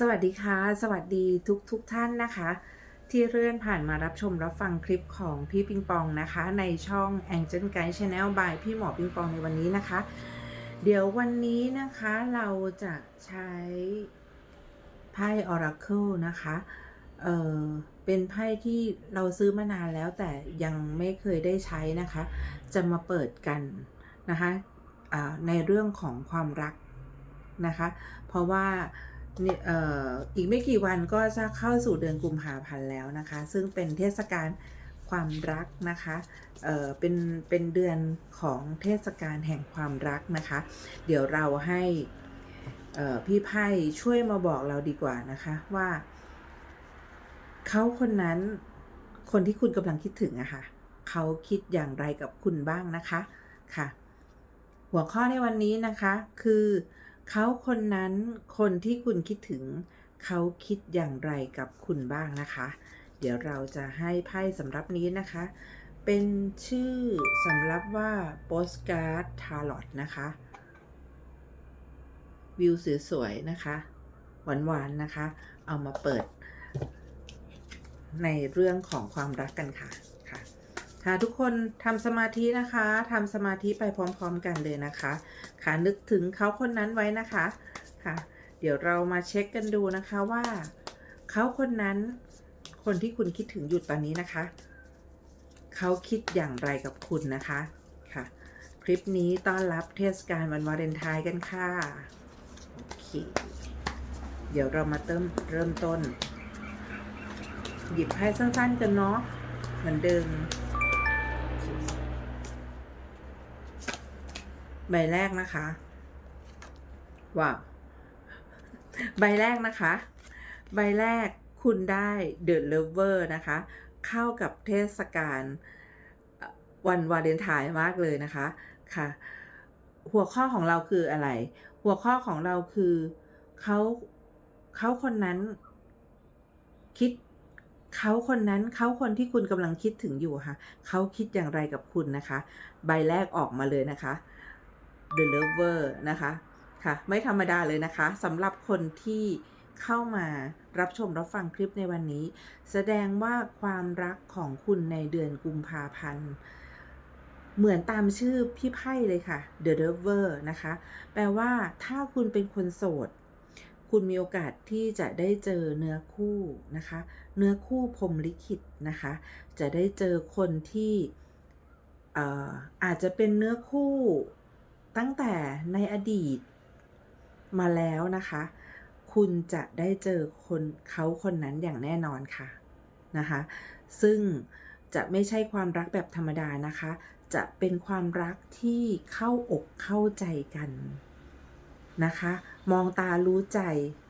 สวัสดีค่ะ สวัสดีทุกทุกท่านนะคะ ที่เลื่อนผ่านมารับชมรับฟังคลิปของพี่ปิงปองนะคะ ในช่อง Angel Guide Channel by พี่หมอปิงปองในวันนี้นะคะ เดี๋ยววันนี้นะคะเราจะใช้ไพ่ Oracle นะคะ เออเป็นไพ่ที่เราซื้อมานานแล้วแต่ยังไม่เคยได้ใช้นะคะ จะมาเปิดกันนะคะในเรื่องของความรักนะคะ เพราะว่า อีกไม่กี่วันก็จะเข้าสู่เดือนกุมภาพันธ์แล้วนะคะ ซึ่งเป็นเทศกาลความรักนะคะเเป็นเป็นเดือนของเทศกาลแห่งความรักนะคะ เดี๋ยวเราให้พี่ไพ่ช่วยมาบอกเราดีกว่านะคะว่าเขาคนนั้นคนที่คุณกำลังคิดถึงอะค่ะเขาคิดอย่างไรกับคุณบ้างนะคะค่ะ หัวข้อในวันนี้นะคะคือ เขาคนนั้นคนที่คุณคิดถึง เขาคิดอย่างไรกับคุณบ้างนะคะ เดี๋ยวเราจะให้ไพ่สำหรับนี้นะคะ เป็นชื่อสำหรับว่า postcard tarot นะคะ วิวสวยๆนะคะ หวานๆนะคะ เอามาเปิดในเรื่องของความรักกันค่ะ ค่ะทุกคนทำสมาธินะคะทำสมาธิไปพร้อมๆกันเลยนะคะ ค่ะนึกถึงเขาคนนั้นไว้นะคะค่ะ เดี๋ยวเรามาเช็คกันดูนะคะว่าเขาคนนั้นคนที่คุณคิดถึงอยู่ตอนนี้นะคะเขาคิดอย่างไรกับคุณนะคะค่ะ คลิปนี้ต้อนรับเทศกาลวันวาเลนไทน์กันค่ะโอเคเดี๋ยวเรามาเติมเริ่มต้น หยิบให้สั้นๆกันเนาะเหมือนเดิม ใบแรกนะคะว้าวใบแรกนะคะ ใบแรกคุณได้ The Lover นะคะ เข้ากับเทศกาลวันวาเลนไทน์มากเลยนะคะค่ะ หัวข้อของเราคืออะไร หัวข้อของเราคือเขาเขาคนนั้น คิดเขาคนนั้นเขาคนที่คุณกำลังคิดถึงอยู่ค่ะเขาคิดอย่างไรกับคุณนะคะ ใบแรกออกมาเลยนะคะ The Lover นะคะค่ะไม่ธรรมดาเลยนะคะสำหรับคนที่เข้ามารับชมรับฟังคลิปในวันนี้ แสดงว่าความรักของคุณในเดือนกุมภาพันธ์ เหมือนตามชื่อพี่ไพ่เลยค่ะ The Lover นะคะ แปลว่าถ้าคุณเป็นคนโสด คุณมีโอกาสที่จะได้เจอเนื้อคู่นะคะ เนื้อคู่พรมลิขิตนะคะ จะได้เจอคนที่อออาจจะเป็นเนื้อคู่ ตั้งแต่ในอดีตมาแล้วนะคะ คุณจะได้เจอคนเขาคนนั้นอย่างแน่นอนค่ะนะคะ ซึ่งจะไม่ใช่ความรักแบบธรรมดานะคะ จะเป็นความรักที่เข้าอกเข้าใจกันนะคะ มองตารู้ใจ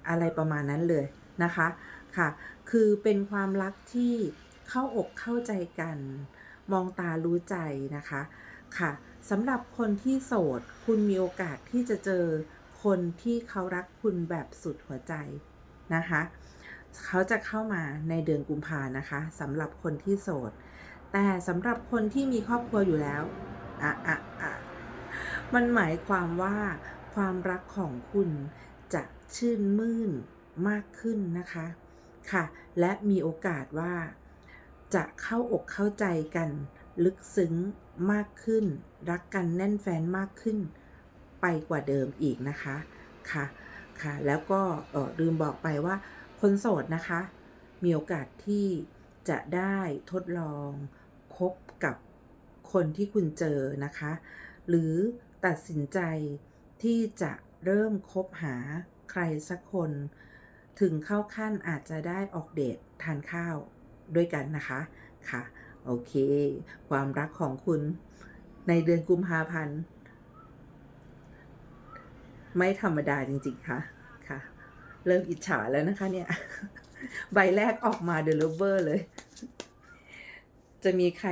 อะไรประมาณนั้นเลยนะคะค่ะ คือเป็นความรักที่เข้าอกเข้าใจกัน มองตารู้ใจนะคะค่ะ สำหรับคนที่โสด คุณมีโอกาสที่จะเจอคนที่เขารักคุณแบบสุดหัวใจนะคะ เขาจะเข้ามาในเดือนกุมภานะคะสำหรับคนที่โสด แต่สำหรับคนที่มีครอบครัวอยู่แล้วอะอะอะมันหมายความว่าความรักของคุณจะชื่นมื่นมากขึ้นนะคะค่ะ และมีโอกาสว่าจะเข้าอกเข้าใจกัน ลึกซึ้งมากขึ้น รักกันแน่นแฟนมากขึ้น ไปกว่าเดิมอีกนะคะค่ะค่ะ แล้วก็เออลืมบอกไปว่าคนโสดนะคะ มีโอกาสที่จะได้ทดลองคบกับคนที่คุณเจอนะคะ หรือตัดสินใจที่จะเริ่มคบหาใครสักคน ถึงเข้าขั้นอาจจะได้ออกเดททานข้าวด้วยกันนะคะค่ะ โอเค ความรักของคุณในเดือนกุมภาพันธ์ไม่ธรรมดาจริง ๆ ค่ะ ค่ะ เริ่มอิจฉาแล้วนะคะเนี่ย ใบแรกออกมา The Lover เลย จะมีใคร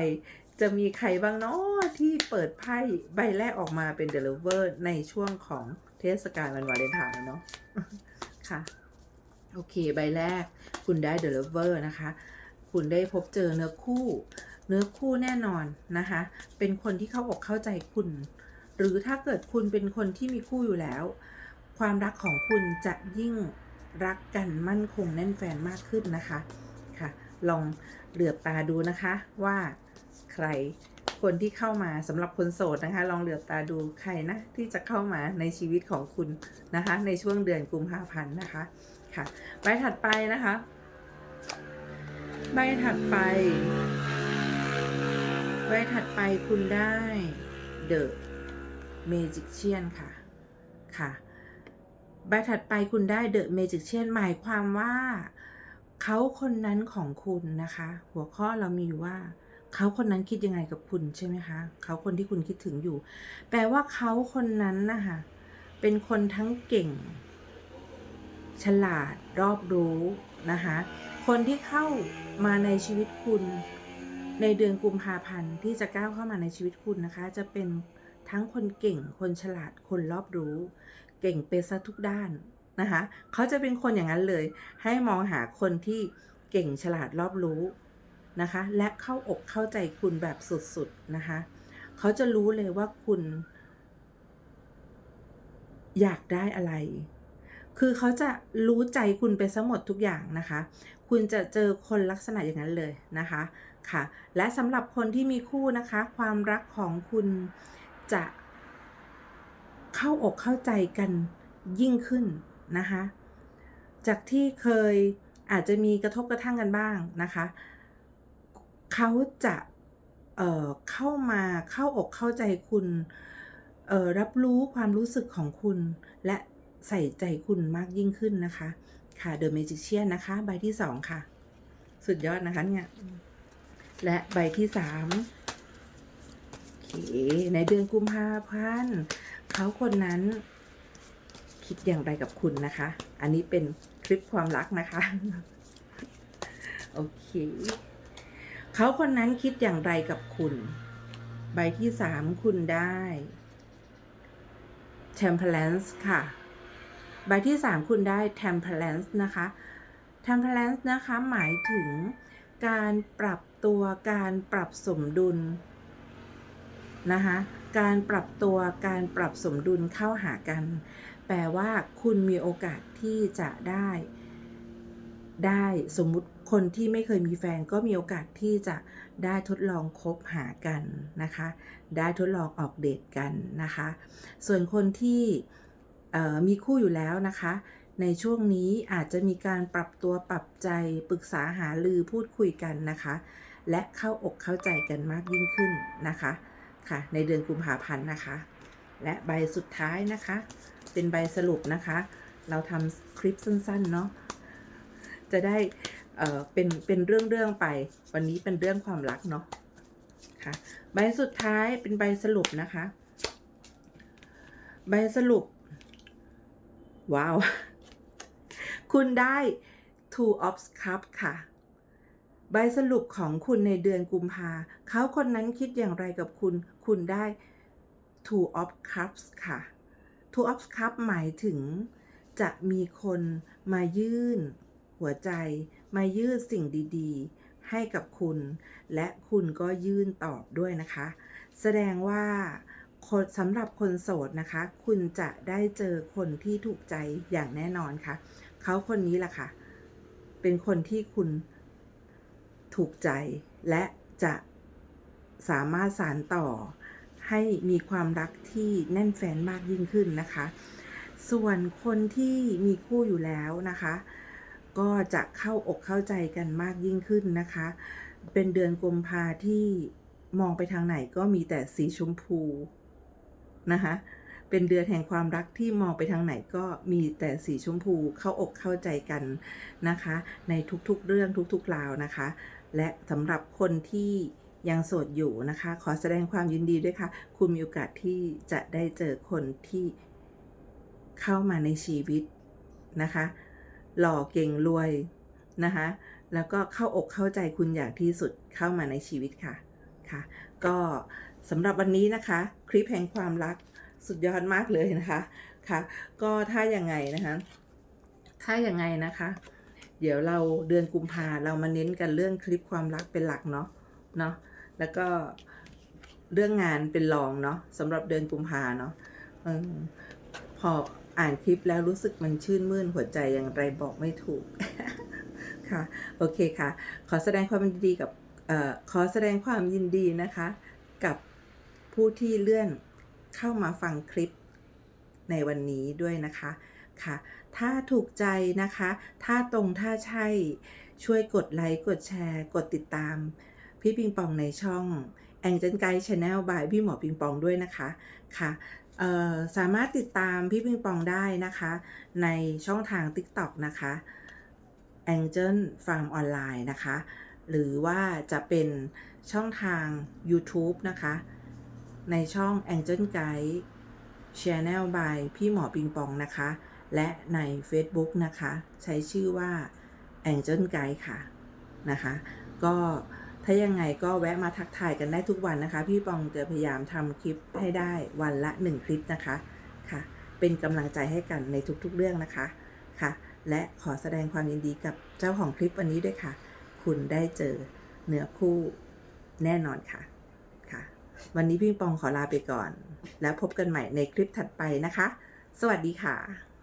จะมีใครบ้างเนาะที่เปิดไพ่ใบแรกออกมาเป็น The Lover ในช่วงของเทศกาลวันวาเลนไทน์เนาะ ค่ะ โอเค ใบแรกคุณได้ The Lover นะคะ คุณได้พบเจอเนื้อคู่ เนื้อคู่แน่นอนนะคะ เป็นคนที่เข้าอกเข้าใจคุณ หรือถ้าเกิดคุณเป็นคนที่มีคู่อยู่แล้ว ความรักของคุณจะยิ่งรักกันมั่นคงแน่นแฟนมากขึ้นนะคะค่ะ ลองเหลือบตาดูนะคะว่าใครคนที่เข้ามาสำหรับคนโสดนะคะ ลองเหลือบตาดูใครนะที่จะเข้ามาในชีวิตของคุณนะคะ ในช่วงเดือนกุมภาพันธ์นะคะค่ะใบถัดไปนะคะ ใบถัดไป ใบถัดไปคุณได้ The Magician ค่ะ ค่ะ ใบถัดไปคุณได้ The Magician หมายความว่าเขาคนนั้นของคุณนะคะ หัวข้อเรามีอยู่ว่าเขาคนนั้นคิดยังไงกับคุณใช่ไหมคะเขาคนที่คุณคิดถึงอยู่ แปลว่าเขาคนนั้นนะคะเป็นคนทั้งเก่ง ฉลาดรอบรู้นะคะ คนที่เข้ามาในชีวิตคุณ ในเดือนกุมภาพันธ์ที่จะก้าวเข้ามาในชีวิตคุณนะคะ จะเป็นทั้งคนเก่ง คนฉลาด คนรอบรู้ เก่งไปซะทุกด้านนะคะ เขาจะเป็นคนอย่างนั้นเลย ให้มองหาคนที่เก่งฉลาดรอบรู้นะคะ และเข้าอกเข้าใจคุณแบบสุดๆนะคะ เขาจะรู้เลยว่าคุณ อยากได้อะไร คือเขาจะรู้ใจคุณไปซะหมดทุกอย่างนะคะ คุณจะเจอคนลักษณะอย่างนั้นเลยนะคะค่ะ และสำหรับคนที่มีคู่นะคะ ความรักของคุณจะเข้าอกเข้าใจกันยิ่งขึ้นนะคะ จากที่เคยอาจจะมีกระทบกระทั่งกันบ้างนะคะ เขาจะเเข้ามาเข้าอกเข้าใจคุณรับรู้ความรู้สึกของคุณและใส่ใจคุณมากยิ่งขึ้นนะคะ ค่ะ The Magician นะคะ ใบที่สองค่ะ สุดยอดนะคะเนี่ย และใบที่สามโอเค ในเดือนกุมภาพันธ์เขาคนนั้น คิดอย่างไรกับคุณนะคะ อันนี้เป็นคลิปความรักนะคะ โอเค เขาคนนั้นคิดอย่างไรกับคุณ ใบที่สามคุณได้ temperance ค่ะ ใบที่สามคุณได้ temperance นะคะ temperance นะคะหมายถึงการปรับตัวการปรับสมดุลนะคะการปรับตัวการปรับสมดุลเข้าหากัน แปลว่าคุณมีโอกาสที่จะได้ ได้สมมุติคนที่ไม่เคยมีแฟนก็มีโอกาสที่จะได้ทดลองคบหากันนะคะ ได้ทดลองออกเดทกันนะคะ ส่วนคนที่ มีคู่อยู่แล้วนะคะ ในช่วงนี้อาจจะมีการปรับตัวปรับใจปรึกษาหารือพูดคุยกันนะคะ และเข้าอกเข้าใจกันมากยิ่งขึ้นนะคะค่ะ ในเดือนกุมภาพันธ์นะคะ และใบสุดท้ายนะคะ เป็นใบสรุปนะคะ เราทำคลิปสั้นๆเนาะจะได้เอ่อเป็นเป็นเรื่องเรื่องๆไป วันนี้เป็นเรื่องความรักเนาะค่ะใบสุดท้ายเป็นใบสรุปนะคะ ใบสรุป ว้าว คุณได้ two of cups ค่ะ ใบสรุปของคุณในเดือนกุมภาเขาคนนั้นคิดอย่างไรกับคุณ คุณได้ two of cups ค่ะ two of cups หมายถึงจะมีคนมายื่น หัวใจ มายื่นสิ่งดีๆ ให้กับคุณ และคุณก็ยื่นตอบด้วยนะคะ แสดงว่า สำหรับคนโสดนะคะ คุณจะได้เจอคนที่ถูกใจอย่างแน่นอนค่ะ เขาคนนี้แหละค่ะ เป็นคนที่คุณถูกใจและจะสามารถสานต่อให้มีความรักที่แน่นแฟนมากยิ่งขึ้นนะคะ ส่วนคนที่มีคู่อยู่แล้วนะคะ ก็จะเข้าอกเข้าใจกันมากยิ่งขึ้นนะคะ เป็นเดือนกุมภาที่มองไปทางไหนก็มีแต่สีชมพู นะคะเป็นเดือนแห่งความรักที่มองไปทางไหนก็มีแต่สีชมพูเข้าอกเข้าใจกันนะคะ ในทุกๆเรื่องทุกๆราวนะคะ และสำหรับคนที่ยังโสดอยู่นะคะ ขอแสดงความยินดีด้วยค่ะ คุณมีโอกาสที่จะได้เจอคนที่เข้ามาในชีวิตนะคะ หล่อเก่งรวยนะคะ แล้วก็เข้าอกเข้าใจคุณอย่างที่สุดเข้ามาในชีวิตค่ะค่ะ ก็ สำหรับวันนี้นะคะ คลิปแห่งความรักสุดยอดมากเลยนะคะค่ะ ก็ถ้ายังไงนะคะ ถ้ายังไงนะคะ เดี๋ยวเราเดือนกุมภาเรามาเน้นกันเรื่องคลิปความรักเป็นหลักเนาะเนาะแล้วก็เรื่องงานเป็นรองเนาะสำหรับเดือนกุมภาเนาะออพออ่านคลิปแล้วรู้สึกมันชื่นมื่นหัวใจอย่างไรบอกไม่ถูกค่ะโอเคค่ะ ขอแสดงความยินดีกับออขอแสดงความยินดีนะคะ กับ ผู้ที่เลื่อนเข้ามาฟังคลิปในวันนี้ด้วยนะคะค่ะ ถ้าถูกใจนะคะ ถ้าตรงถ้าใช่ช่วยกดไลค์กดแชร์ กดติดตาม พี่ปิงปองในช่อง Angel Guide Channel by พี่หมอปิงปองด้วยนะคะค่ะสามารถติดตามพี่ปิงปองได้นะคะ ในช่องทาง TikTok นะคะ Angel Farm Online นะคะ หรือว่าจะเป็นช่องทาง YouTube นะคะ ในช่อง Angel Guide Channel by พี่หมอปิงปองนะคะ และใน Facebook นะคะ ใช้ชื่อว่า Angel Guide ค่ะนะคะ ก็ถ้ายังไงก็แวะมาทักทายกันได้ทุกวันนะคะ พี่ปองจะพยายามทำคลิปให้ได้วันละ 1 คลิปนะคะค่ะ เป็นกำลังใจให้กันในทุกๆเรื่องนะคะค่ะ และขอแสดงความยินดีกับเจ้าของคลิปวันนี้ด้วยค่ะ คุณได้เจอเนื้อคู่แน่นอนค่ะค่ะ วันนี้พี่ปองขอลาไปก่อน แล้วพบกันใหม่ในคลิปถัดไปนะคะ สวัสดีค่ะ